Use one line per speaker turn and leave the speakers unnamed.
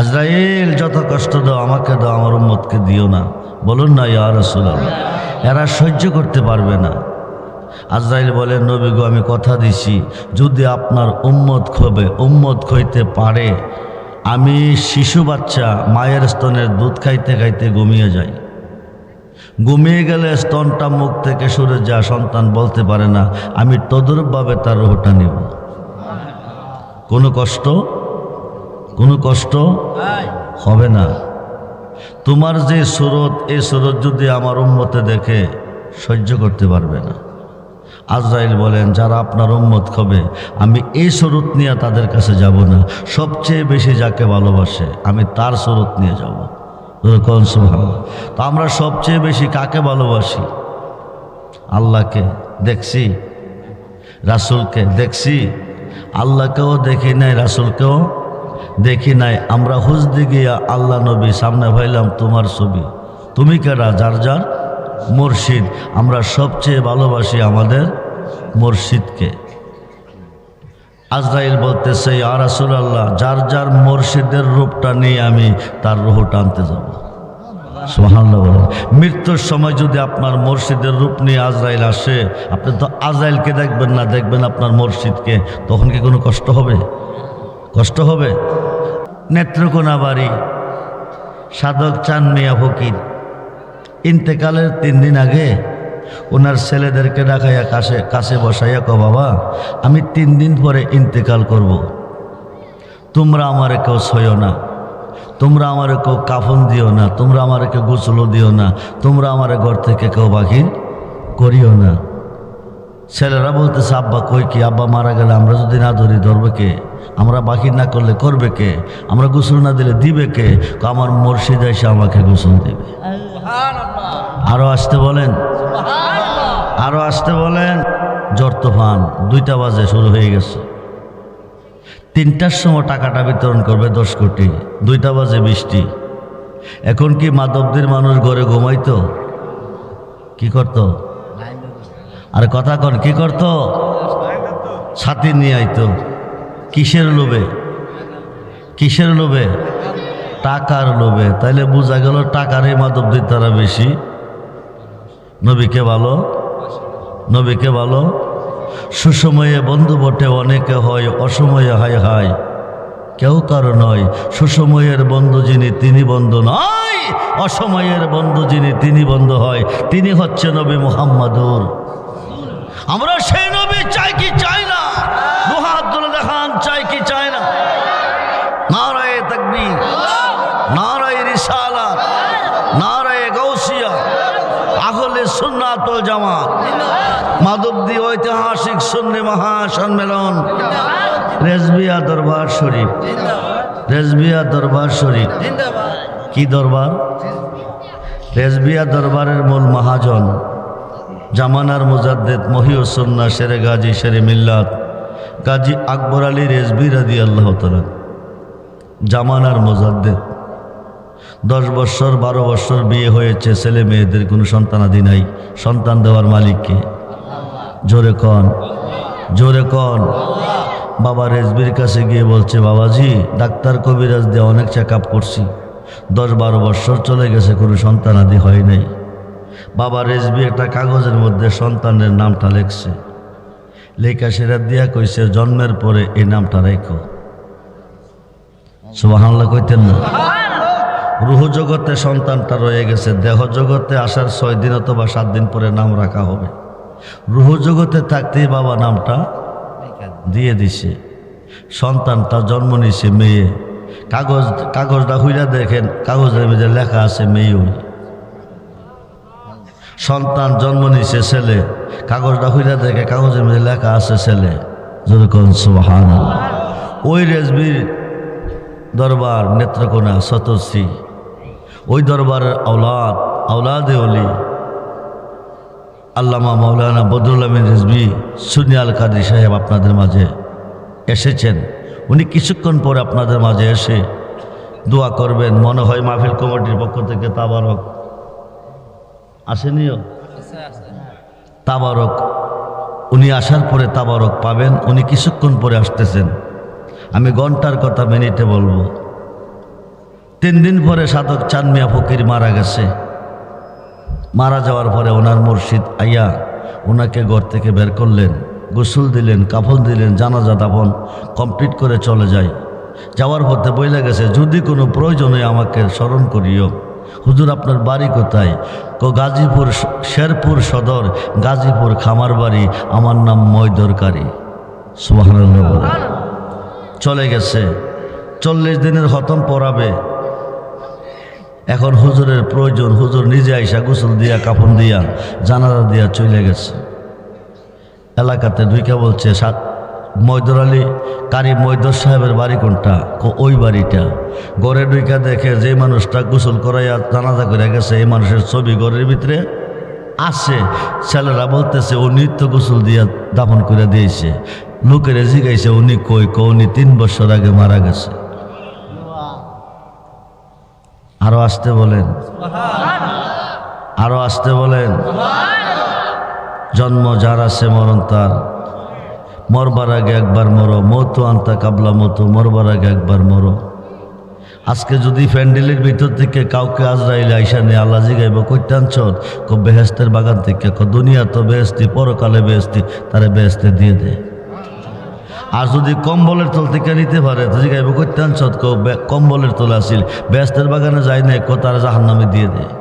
আজরাইল, যত কষ্ট দাও, আমাকে দাও, আমার উম্মতকে দিও না। বলুন না, ইয়া রাসূলুল্লাহ, এরা সহ্য করতে পারবে না। আজরাইল বলে, নবী গো, আমি কথা দিছি, যদি আপনার উম্মত খবে উম্মত খইতে পারে, আমি শিশু বাচ্চা, মায়ের স্তনের দুধ খাইতে খাইতে ঘুমিয়ে যাই। ঘুমিয়ে গেলে স্তনটা মুখ থেকে সরে যা সন্তান বলতে পারে না, আমি তদরূপভাবে তার রোহটা নেব। কোনো কষ্ট? কোনো কষ্ট হবে না। তোমার যে সুরত এই সুরত যদি আমার উম্মতে দেখে সহ্য করতে পারবে না। আজরাইল বলেন যারা আপনার উম্মত হবে আমি এই সুরত নিয়ে তাদের কাছে যাব না। সবচেয়ে বেশি যাকে ভালোবাসে আমি তার সুরত নিয়ে যাব। তো আমরা সবচেয়ে বেশি কাকে ভালোবাসি? আল্লাহকে দেখছি রাসুলকে দেখছি। আল্লাহকেও দেখি নাই রাসুলকেও দেখি নাই। আমরা হুজদি গিয়া আল্লাহ নবী সামনে ভাইলাম, তোমার ছবি। তুমি কেডা যার যার? মুর্শিদ। আমরা সবচেয়ে ভালোবাসি আমাদের মুর্শিদকে। আজরাইল বলতেছে আর রাসুল আল্লাহ যার যার মুর্শিদের রূপটা নিয়ে আমি তার রুহটা টানতে যাব। মৃত্যুর সময় যদি আপনার মুর্শিদের রূপ নিয়ে আজরাইল আসে, আপনি তো আজরাইলকে দেখবেন না, দেখবেন আপনার মুর্শিদকে। তখন কি কোনো কষ্ট হবে? কষ্ট হবে? নেত্রকোনা বাড়ি, সাধক চান মিয়া ফকির। ইন্তেকালের তিন দিন আগে ওনার ছেলেদেরকে ডাকাইয়া কাছে কাছে বসাইয়া ক বাবা, আমি তিন দিন পরে ইন্তেকাল করব। তোমরা আমারে কেউ সইও না। তোমরা আমারে কেউ কাফন দিও না। তোমরা আমারে কেউ গোসলও দিও না। তোমরা আমারে ঘর থেকে কেউ বাকির করিও না। ছেলেরা বলতেছে, আব্বা কই কি? আব্বা মারা গেলে আমরা যদি না ধরি, ধরবে কে? আমরা বাকি না করলে করবে কে? আমরা গোসল না দিলে দিবে কে? আমার মুর্শিদ এসে আমাকে গোসল দিবে। আরও আসতে বলেন? আরও আসতে বলেন? জ্বর তুফান দুইটা বাজে শুরু হয়ে গেছে। তিনটার সময় টাকাটা বিতরণ করবে দশ কোটি দুইটা বাজে বৃষ্টি। এখন কি মাধবদের মানুষ ঘরে ঘুমাইতো? কি করতো? আর কথা কন কি করতো? ছাতি নিয়ে আইতো। কিসের লোভে? কিসের লোভে? টাকার লোভে। তাইলে বোঝা গেল টাকারই মাধবদের তারা বেশি। নবীকে ভালো? নবীকে ভালো? সুসময়ে বন্ধু বটে, অনেকে হয়, অসময়ে হায় হায়। কেউ কারও নয়, সুসময়ের বন্ধু যিনি, তিনি বন্ধু নয়। অসময়ের বন্ধু যিনি, তিনি বন্ধু হয়। তিনি হচ্ছে নবী মুহাম্মাদুর। আমরা সেই নবী চাই কি চাই না? দেখান চাই কি চাই না? নারায় তকবীর, নারায় রিসালা নারায় গৌসিয়া আহলে সুন্নাতুল জামাত, মাধবদী ঐতিহাসিক সুন্নি মহাসম্মেলন, রেজবিয়া দরবার শরীফ। রেজবিয়া দরবার শরীফ। কি দরবার? রেজবিয়া দরবারের মূল মহাজন, জামানার মুজাদ্দেদ মহিউসন্না শেরে গাজী শেরে মিল্লাত গাজী আকবর আলী রেজবি রাদি আল্লাহ তালা জামানার মুজাদ্দেদ। দশ বৎসর, বারো বৎসর বিয়ে হয়েছে, ছেলে মেয়েদের কোনো সন্তানাদি নাই। সন্তান দেওয়ার মালিককে জোরে কন জোরে কন। বাবা রেজবির কাছে গিয়ে বলছে, বাবাজি, ডাক্তার কবিরাজ দিয়ে অনেক চেক আপ করছি। দশ বারো বৎসর চলে গেছে, কোনো সন্তানাদি হয় নাই। বাবা রেজবি একটা কাগজের মধ্যে সন্তানের নামটা লেখছে। লেখা সেরা দিয়া কইছে জন্মের পরে এই নামটা রেখো সুবাহান্লা কইতেন না। রুহ জগতে সন্তানটা রয়ে গেছে দেহ জগতে আসার ছয় দিন অথবা সাত দিন পরে নাম রাখা হবে। রুহ জগতে থাকতেই বাবা নামটা দিয়ে দিছে। সন্তানটা জন্ম নিছে মেয়ে। কাগজ কাগজটা হুইলা দেখেন কাগজের মধ্যে লেখা আছে মেয়ে সন্তান জন্ম নিছে, ছেলে। কাগজটা হুইলা দেখে কাগজের মধ্যে লেখা আছে, ছেলে। যেরকম সুহান ওই রেজবির দরবার নেত্রকোনা সতর্ষি ওই দরবারের আওলাদ, আওলাদে অলি আল্লামা মৌলানা বদরুল আমিন রেজবি সুনিয়াল কাদি সাহেব আপনাদের মাঝে এসেছেন। উনি কিছুক্ষণ পরে আপনাদের মাঝে এসে দোয়া করবেন। মনে হয় মাহফিল কমিটির পক্ষ থেকে তাবারক আসেনিও তাবারক উনি আসার পরে তাবারক পাবেন উনি কিছুক্ষণ পরে আসতেছেন। আমি ঘণ্টার কথা মিনিটে বলব। তিন দিন পরে সাধক চান মিয়া ফকির মারা গেছে। মারা যাওয়ার পরে ওনার মুর্শিদ আইয়া ওনাকে ঘর থেকে বের করলেন গোসল দিলেন কাফন দিলেন জানাজা দাফন কমপ্লিট করে চলে যায়। যাওয়ার পথে বইলে গেছে যদি কোনো প্রয়োজনে আমাকে স্মরণ করিও। হুজুর, আপনার বাড়ি কোথায়? কো গাজীপুর শেরপুর সদর, গাজীপুর খামার বাড়ি আমার নাম ময়দরকারী সুবাহ চলে গেছে। চল্লিশ দিনের হতম পড়াবে। এখন হুজুরের প্রয়োজন, হুজুর নিজে আইসা গোসল দিয়া, কাপড় দিয়া, জানাজা দিয়া চলে গেছে। এলাকাতে ঢুকে বলছে, সাত মৈদর আলী, কারি মৈদর সাহেবের বাড়ি কোনটা? ওই বাড়িটা। গড়ে ঢুকে দেখে যে মানুষটা গোসল করাইয়া জানাজা করে গেছে, এই মানুষের ছবি ঘরের ভিতরে আছে। ছেলেরা বলতেছে, ও নিত্য গোসল দিয়া দাফন করে দিয়েছে। লোকেরা জিগাইছে, উনি কই, কো, উনি তিন বছর আগে মারা গেছে। আরও আসতে বলেন। আরও আসতে বলেন। জন্ম যার আছে মরণ তার। মরবার আগে একবার মরো, মতো আন্তা কাবলা মতো, মরবার আগে একবার মরো। আজকে যদি প্যান্ডেলের ভিতর থেকে কাউকে আজরাইলে আইসা নিয়ে আল্লাহ জিগাইব কইতাঞ্চ কো বেহেস্তের বাগান থেকে, কো দুনিয়া তো বেহেস্তি, পরকালে বেহেস্তি, তারে বেহেস্তে দিয়ে দে। আর যদি কম্বলের তল থেকে নিতে পারে, তো জিগাইব কইতাঞ্চ কো বে- কম্বলের তলে আসিল, বেহেস্তের বাগানে যাই নাই, কো তারা জাহান্নামে দিয়ে দেয়